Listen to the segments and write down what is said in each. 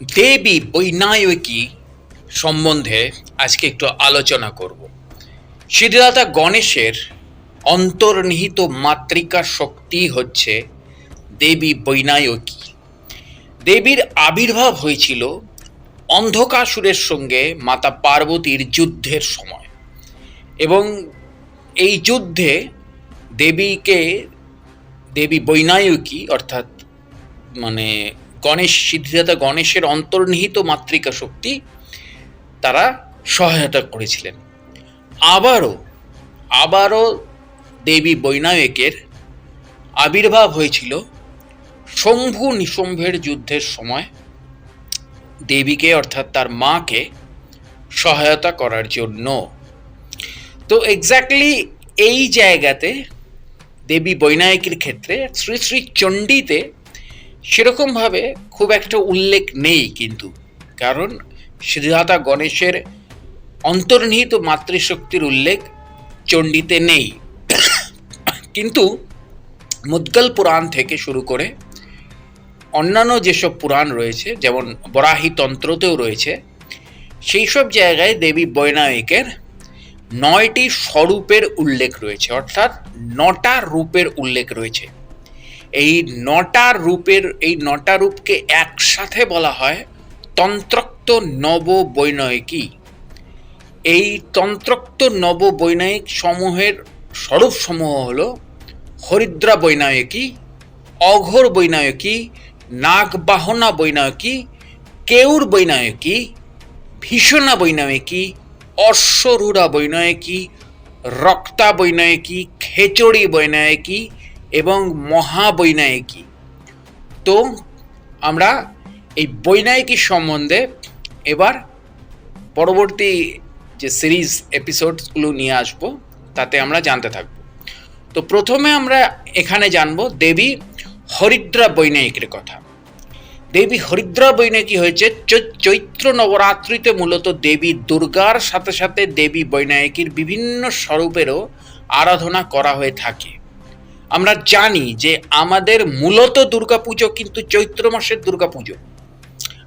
দেবী বৈনায়কী সম্বন্ধে আজকে একটু আলোচনা করব। সিদ্ধিদাতা গণেশের অন্তর্নিহিত মাতৃকা শক্তি হচ্ছে দেবী বৈনায়কী। দেবীর আবির্ভাব হয়েছিল অন্ধকাসুরের সঙ্গে মাতা পার্বতীর যুদ্ধের সময় এবং এই যুদ্ধে দেবীকে, দেবী বৈনায়কী অর্থাৎ মানে গণেশ, সিদ্ধিদাতা গণেশের অন্তর্নিহিত মাতৃকা শক্তি তারা সহায়তা করেছিলেন। আবারও আবারও দেবী বৈনায়কের আবির্ভাব হয়েছিল শম্ভু নিশম্ভের যুদ্ধের সময়। দেবীকে অর্থাৎ তার মাকে সহায়তা করার জন্য। তো এক্স্যাক্টলি এই জায়গাতে দেবী বৈনায়কের ক্ষেত্রে শ্রী শ্রী চণ্ডীতে সেরকমভাবে খুব একটা উল্লেখ নেই কিন্তু, কারণ সিদ্ধাতা গণেশের অন্তর্নিহিত মাতৃশক্তির উল্লেখ চণ্ডীতে নেই। কিন্তু মুদ্গল পুরাণ থেকে শুরু করে অন্যান্য যেসব পুরাণ রয়েছে, যেমন বরাহি তন্ত্রতেও রয়েছে সেই সব জায়গায় দেবী বৈনায়কের নয়টি স্বরূপের উল্লেখ রয়েছে, অর্থাৎ নটা রূপের উল্লেখ রয়েছে। এই নটা রূপের, এই নটা রূপকে একসাথে বলা হয় তন্ত্রোক্ত নব বৈনয়িকী এই তন্ত্রোক্ত নব বৈনায়িক সমূহের স্বরূপ সমূহ হল হরিদ্রা বৈনায়কী অঘোর বৈনায়কী নাগবাহনা বৈনায়কী কেউর বৈনায়কী ভীষণা বৈনায়কী অশ্বরূঢ়া বৈনায়কী রক্তা বৈনায়কী খেচড়ি বৈনায়কী এবং মহাবৈনায়িকী। তো আমরা এই বৈনায়িকী সম্বন্ধে এবার পরবর্তী যে সিরিজ এপিসোডসগুলো নিয়ে আসব, তাতে আমরা জানতে থাকব। তো প্রথমে আমরা এখানে জানব দেবী হরিদ্রা বৈনায়িকের কথা। দেবী হরিদ্রা বৈনায়কী হয়েছে চৈত্র নবরাত্রিতে মূলত দেবী দুর্গার সাথে সাথে দেবী বৈনায়কীর বিভিন্ন স্বরূপেরও আরাধনা করা হয়ে থাকে। আমরা জানি যে আমাদের মূলত দুর্গাপুজো কিন্তু চৈত্র মাসের দুর্গাপুজো।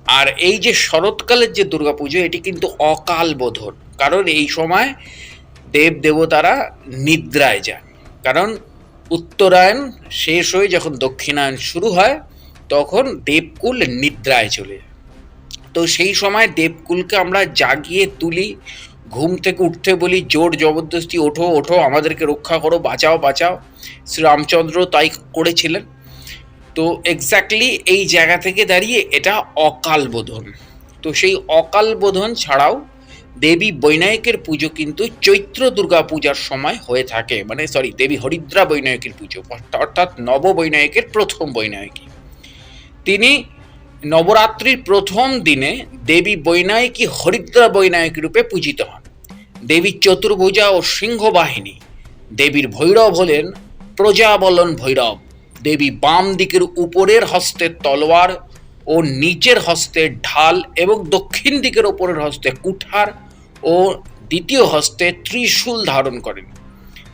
আর এই যে শরৎকালের যে দুর্গাপুজো, এটি কিন্তু অকাল বোধন। কারণ এই সময় দেব দেবতারা নিদ্রায় যান। কারণ উত্তরায়ণ শেষ হয়ে যখন দক্ষিণায়ন শুরু হয়, তখন দেবকুল নিদ্রায় চলে তো সেই সময় দেবকুলকে আমরা জাগিয়ে তুলি ঘুম থেকে উঠতে বলি, জোর জবরদস্তি, ওঠো ওঠো, আমাদেরকে রক্ষা করো, বাঁচাও বাঁচাও। শ্রীরামচন্দ্র তাই করেছিলেন। তো এক্স্যাক্টলি এই জায়গা থেকে দাঁড়িয়ে এটা অকাল বোধন। তো সেই অকাল বোধন ছাড়াও দেবী বৈনায়কের পুজো কিন্তু চৈত্র দুর্গা পূজার সময় হয়ে থাকে। মানে সরি দেবী হরিদ্রা বৈনায়কের পুজো, অর্থাৎ নব বৈনায়কের প্রথম বৈনায়কী। তিনি নবরাত্রির প্রথম দিনে দেবী বৈনায়িকী হরিদ্রা বৈনায়কী রূপে পূজিত হন। দেবী চতুর্ভুজা ও সিংহবাহিনী, দেবীর ভৈরব হলেন প্রজাবলন ভৈরব। দেবী বাম দিকের উপরের হস্তে তলোয়ার ও নিচের হস্তে ঢাল এবং দক্ষিণ দিকের ওপরের হস্তে কুঠার ও দ্বিতীয় হস্তে ত্রিশূল ধারণ করেন।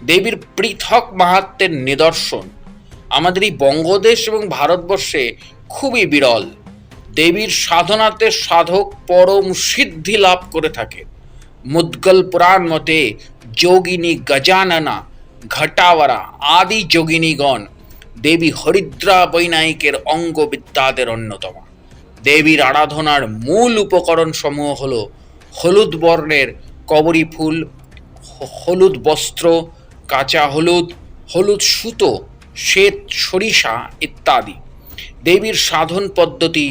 দেবীর পৃথক মাহাত্মের নিদর্শন আমাদের এই বঙ্গদেশ এবং ভারতবর্ষে খুবই বিরল। দেবীর সাধনাতে সাধক পরম সিদ্ধি লাভ করে থাকে। মুদ্গল পুরাণ মতে যোগিনী গজাননা, ঘটাওয়ারা আদি যোগিনীগণ দেবী হরিদ্রা বৈনায়িকের অঙ্গ বিদ্যাদের অন্যতম। দেবীর আরাধনার মূল উপকরণ সমূহ হল হলুদ বর্ণের কবরী ফুল, হলুদ বস্ত্র, কাঁচা হলুদ হলুদ সুতো, শ্বেত সরিষা ইত্যাদি। দেবীর সাধন পদ্ধতি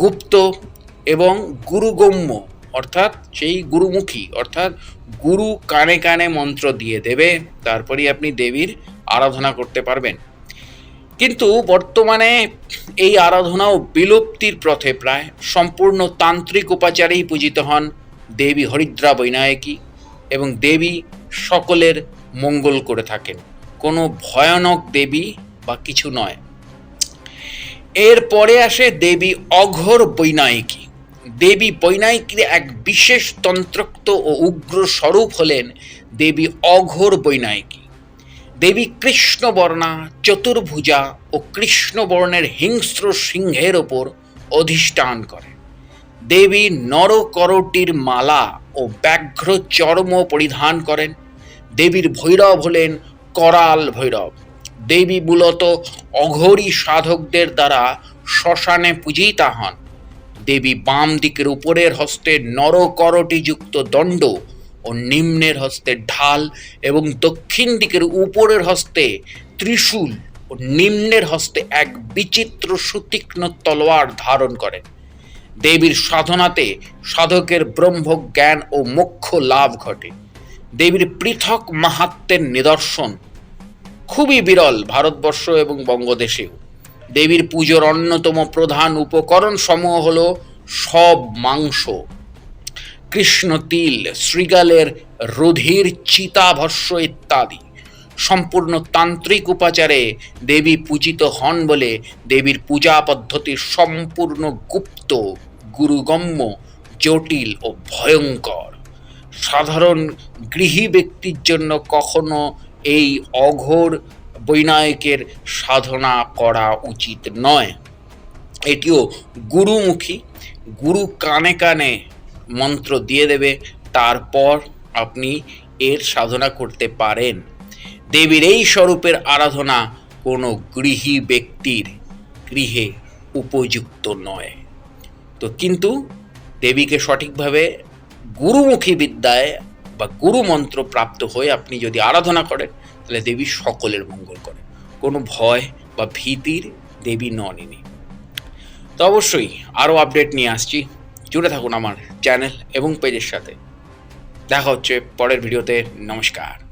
গুপ্ত এবং গুরুগম্য, অর্থাৎ সেই গুরুমুখী, অর্থাৎ গুরু কানে কানে মন্ত্র দিয়ে দেবে, তারপরেই আপনি দেবীর আরাধনা করতে পারবেন। কিন্তু বর্তমানে এই আরাধনাও বিলুপ্তির পথে প্রায়। সম্পূর্ণ তান্ত্রিক উপাচারেই পূজিত হন দেবী হরিদ্রা বৈনায়কী এবং দেবী সকলের মঙ্গল করে থাকেন। কোনো ভয়ানক দেবী বা কিছু নয়। এরপরে আসে দেবী অঘোর বৈনায়িকী। দেবী বৈনায়িকীর এক বিশেষ তন্ত্রোক্ত ও উগ্র স্বরূপ হলেন দেবী অঘোর বৈনায়িকী। দেবী কৃষ্ণবর্ণা, চতুর্ভুজা ও কৃষ্ণবর্ণের হিংস্র সিংহের ওপর অধিষ্ঠান করে। দেবী নরকরটির মালা ও ব্যাঘ্র চর্ম পরিধান করেন। দেবীর ভৈরব হলেন করাল ভৈরব। দেবী মূলত অঘরী সাধকদের দ্বারা শ্মশানে পূজিতা হন। দেবী বাম দিকের উপরের হস্তে নরকরটিযুক্ত দণ্ড ও নিম্নের হস্তে ঢাল এবং দক্ষিণ দিকের উপরের হস্তে ত্রিশূল ও নিম্নের হস্তে এক বিচিত্র সুতীক্ষ্ণ তলোয়ার ধারণ করেন। দেবীর সাধনাতে সাধকের ব্রহ্মজ্ঞান ও মোক্ষ লাভ ঘটে। দেবীর পৃথক মাহাত্মের নিদর্শন খুবই বিরল ভারতবর্ষ এবং বঙ্গদেশেও। দেবীর পুজোর অন্যতম প্রধান উপকরণ সমূহ হল সব মাংস। কৃষ্ণ তিল শ্রীগালের রুধির চিতাভস্য ইত্যাদি। সম্পূর্ণ তান্ত্রিক উপাচারে দেবী পূজিত হন বলে দেবীর পূজা পদ্ধতি সম্পূর্ণ গুপ্ত, গুরুগম্য, জটিল ও ভয়ঙ্কর। সাধারণ গৃহী ব্যক্তির জন্য কখনো এই অঘোর বৈনায়কের সাধনা করা উচিত নয়। এটিও গুরুমুখী, গুরু কানে কানে মন্ত্র দিয়ে দেবে, তারপর আপনি এর সাধনা করতে পারেন। দেবীর এই স্বরূপের আরাধনা কোনো গৃহী ব্যক্তির গৃহে উপযুক্ত নয়। তো কিন্তু দেবীকে সঠিকভাবে গুরুমুখী বিদ্যায় বা গুরু মন্ত্র প্রাপ্ত হয়ে আপনি যদি আরাধনা করেন, তাহলে দেবী সকলের মঙ্গল করে। কোনো ভয় বা ভীতির দেবী নন ইনি। তো অবশ্যই আরও আপডেট নিয়ে আসছি। জুড়ে থাকুন আমার চ্যানেল এবং পেজের সাথে। দেখা হচ্ছে পরের ভিডিওতে নমস্কার।